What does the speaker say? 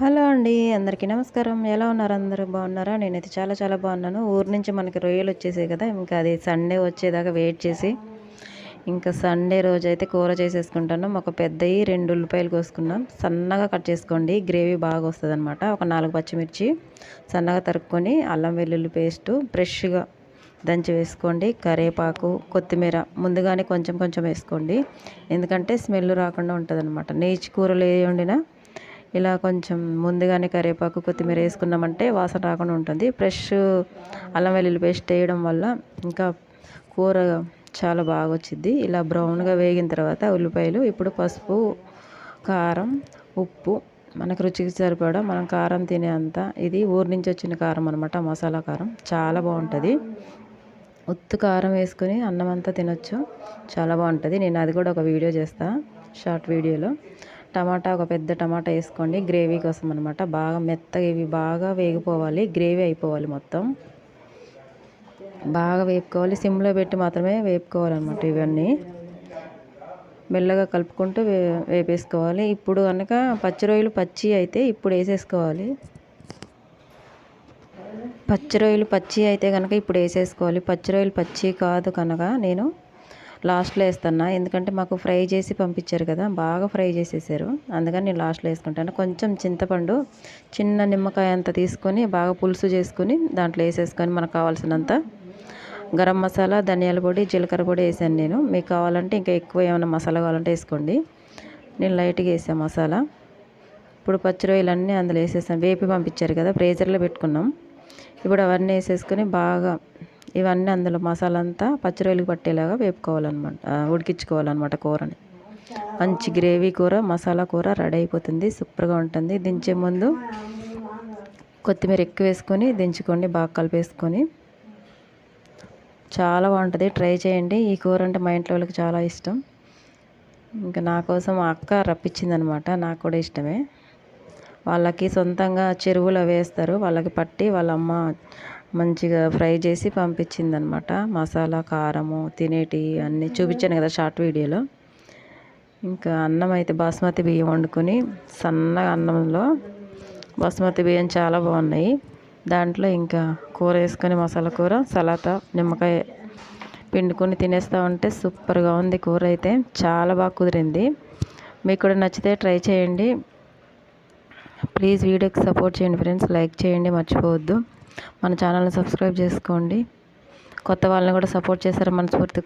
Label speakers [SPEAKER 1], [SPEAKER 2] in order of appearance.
[SPEAKER 1] Hello అండి అందరికీ నమస్కారం. ఎలా ఉన్నారు? అందరూ బాగున్నారా? నేనైతే చాలా చాలా బాగున్నాను. ఊరు నుంచి మనకి రొయ్యలు వచ్చేసాయి కదా ఇంకా అది సండే వచ్చేదాకా వెయిట్ చేసి ఇంకా సండే రోజు అయితే కూర చేసేసుకుంటున్నాం. ఒక పెద్దవి రెండు ఉల్లిపాయలు కోసుకున్నాం. సన్నగా కట్ చేసుకోండి. గ్రేవీ బాగా వస్తుంది అనమాట ఒక నాలుగు పచ్చిమిర్చి సన్నగా తరుక్కొని అల్లం వెల్లుల్లి పేస్టు ఫ్రెష్గా దంచి వేసుకోండి. కరివేపాకు కొత్తిమీర ముందుగానే కొంచెం కొంచెం వేసుకోండి. ఎందుకంటే స్మెల్ రాకుండా ఉంటుంది అనమాట నేచి కూరలు ఏ వండినా ఇలా కొంచెం ముందుగానే కరివేపాకు కొత్తిమీర వేసుకున్నామంటే వాసన రాకుండా ఉంటుంది. ఫ్రెష్ అల్లం వెల్లుల్లి పేస్ట్ వేయడం వల్ల ఇంకా కూర చాలా బాగా వచ్చింది ఇలా బ్రౌన్గా వేగిన తర్వాత ఉల్లిపాయలు ఇప్పుడు పసుపు కారం ఉప్పు మనకు రుచికి సరిపడా మనం కారం తినే అంత ఇది ఊరి నుంచి వచ్చిన కారం అనమాట మసాలా కారం. చాలా బాగుంటుంది. ఉత్తు కారం వేసుకొని అన్నం అంతా తినొచ్చు. చాలా బాగుంటుంది. నేను అది కూడా ఒక వీడియో చేస్తాను షార్ట్ వీడియోలో. టమాటా ఒక పెద్ద టమాటా వేసుకోండి. గ్రేవీ కోసం అనమాట బాగా మెత్తగా ఇవి బాగా వేగిపోవాలి. గ్రేవీ అయిపోవాలి మొత్తం. బాగా వేపుకోవాలి. సిమ్లో పెట్టి మాత్రమే వేపుకోవాలన్నమాట ఇవన్నీ. మెల్లగా కలుపుకుంటూ వే వేపేసుకోవాలి. ఇప్పుడు కనుక పచ్చి రొయ్యలు పచ్చి అయితే ఇప్పుడు వేసేసుకోవాలి. పచ్చి రొయ్యలు పచ్చి అయితే కనుక ఇప్పుడు వేసేసుకోవాలి. పచ్చి రొయ్యలు పచ్చి కాదు కనుక నేను లాస్ట్లో వేస్తున్నా. ఎందుకంటే మాకు ఫ్రై చేసి పంపించారు కదా బాగా ఫ్రై చేసేసారు. అందుకని నేను లాస్ట్లో వేసుకుంటాను. కొంచెం చింతపండు చిన్న నిమ్మకాయ అంత తీసుకొని బాగా పులుసు చేసుకొని దాంట్లో వేసేసుకొని మనకు కావాల్సినంత గరం మసాలా ధనియాల పొడి జీలకర్ర పొడి వేసాను నేను. మీకు కావాలంటే ఇంకా ఎక్కువ ఏమైనా మసాలా కావాలంటే వేసుకోండి. నేను లైట్గా వేసాను మసాలా. ఇప్పుడు పచ్చి రొయ్యలన్నీ అందులో వేసేసాను. వేపి పంపించారు కదా ఫ్రీజర్లో పెట్టుకున్నాం. ఇప్పుడు అవన్నీ వేసేసుకొని బాగా ఇవన్నీ అందులో మసాలా అంతా పచ్చిరొయ్యలు పట్టేలాగా వేపుకోవాలన్నమాట. ఉడికించుకోవాలన్నమాట కూరని. మంచి గ్రేవీ కూర మసాలా కూర రెడీ అయిపోతుంది సూపర్గా ఉంటుంది. దించే ముందు కొత్తిమీర ఎక్కువ వేసుకొని దించుకోండి బాగా కలిపేసుకొని. చాలా బాగుంటుంది. ట్రై చేయండి. ఈ కూర అంటే మా ఇంట్లో వాళ్ళకి చాలా ఇష్టం. ఇంకా నా కోసం అక్క రప్పించిందనమాట నాకు కూడా ఇష్టమే. వాళ్ళకి సొంతంగా చెరువులో వేస్తారు. వాళ్ళకి పట్టి వాళ్ళ అమ్మ మంచిగా ఫ్రై చేసి పంపించిందనమాట. మసాలా కారము తినేటి అన్నీ చూపించాను కదా షార్ట్ వీడియోలో. ఇంకా అన్నం అయితే బాస్మతి బియ్యం వండుకొని సన్నగా అన్నంలో బాస్మతి బియ్యం చాలా బాగున్నాయి. దాంట్లో ఇంకా కూర వేసుకొని మసాలా కూర సలాతా నిమ్మకాయ పిండుకొని తినేస్తూ ఉంటే సూపర్గా ఉంది కూర అయితే. చాలా బాగా కుదిరింది. మీకు కూడా నచ్చితే ట్రై చేయండి. ప్లీజ్ వీడియోకి సపోర్ట్ చేయండి ఫ్రెండ్స్. లైక్ చేయండి మర్చిపోవద్దు. మన ఛానల్ని సబ్స్క్రైబ్ చేసుకోండి. కొత్త వాళ్ళని కూడా సపోర్ట్ చేశారు మనస్ఫూర్తి